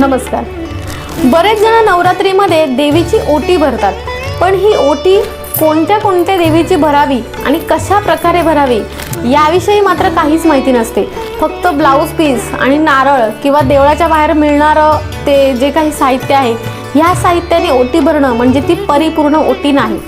नमस्कार. बरेच जण नवरात्रीमध्ये देवीची ओटी भरतात. पण ही ओटी कोणत्या कोणत्या देवीची भरावी आणि कशा प्रकारे भरावी याविषयी मात्र काहीच माहिती नसते. फक्त ब्लाऊज पीस आणि नारळ किंवा देवळाच्या बाहेर मिळणारं ते जे काही साहित्य आहे ह्या साहित्याने ओटी भरणं म्हणजे ती परिपूर्ण ओटी नाही.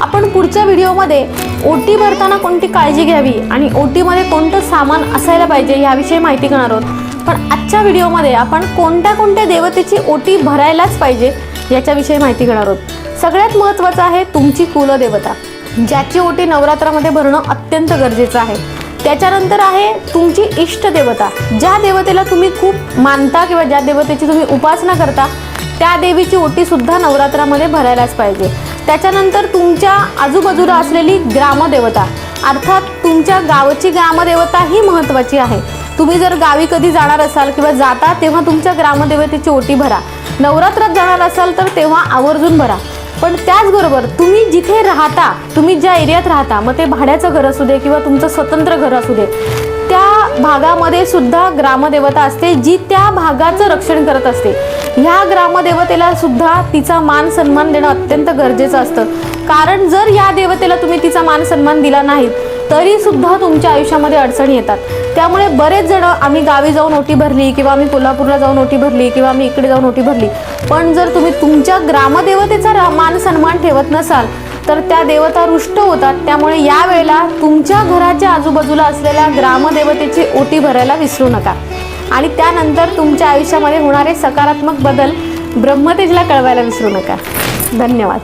आपण पुढच्या व्हिडिओमध्ये ओटी भरताना कोणती काळजी घ्यावी आणि ओटीमध्ये कोणतं सामान असायला पाहिजे याविषयी माहिती करणार आहोत. पण आजच्या व्हिडिओमध्ये आपण कोणत्या कोणत्या देवतेची ओटी भरायलाच पाहिजे याच्याविषयी माहिती घेणार आहोत. सगळ्यात महत्त्वाचं आहे तुमची कुलदेवता. ज्याची ओटी नवरात्रामध्ये भरणं अत्यंत गरजेचं आहे. त्याच्यानंतर आहे तुमची इष्टदेवता ज्या देवतेला तुम्ही खूप मानता किंवा ज्या देवतेची तुम्ही उपासना करता त्या देवीची ओटीसुद्धा नवरात्रामध्ये भरायलाच पाहिजे. त्याच्यानंतर तुमच्या आजूबाजूला असलेली ग्रामदेवता अर्थात तुमच्या गावची ग्रामदेवता ही महत्त्वाची आहे. तुम्ही जर गावी कधी जाणार असाल किंवा जाता तेव्हा तुमच्या ग्रामदेवतेची ओटी भरा. नवरात्रात जाणार असाल तर तेव्हा आवर्जून भरा. पण त्याचबरोबर तुम्ही जिथे राहता तुम्ही ज्या एरियात राहता मग ते भाड्याचं घर असू दे किंवा तुमचं स्वतंत्र घर असू दे त्या भागामध्ये सुद्धा ग्रामदेवता असते जी त्या भागाचं रक्षण करत असते. ह्या ग्रामदेवतेला सुद्धा तिचा मान सन्मान देणं अत्यंत गरजेचं असतं. कारण जर या देवतेला तुम्ही तिचा मान सन्मान दिला नाही तरी सुद्धा तुमच्या आयुष्यामध्ये अडचणी येतात. त्यामुळे बरेच जण आम्ही गावी जाऊन ओटी भरली किंवा आम्ही कोल्हापूरला जाऊन ओटी भरली किंवा आम्ही इकडे जाऊन ओटी भरली पण जर तुम्ही तुमच्या ग्रामदेवतेचा रा- मान सन्मान ठेवत नसाल तर त्या देवता रुष्ट होतात. त्यामुळे यावेळेला तुमच्या घराच्या आजूबाजूला असलेल्या ग्रामदेवतेची ओटी भरायला विसरू नका. आणि त्यानंतर तुमच्या आयुष्यामध्ये होणारे सकारात्मक बदल ब्रह्मतेजला कळवायला विसरू नका. धन्यवाद.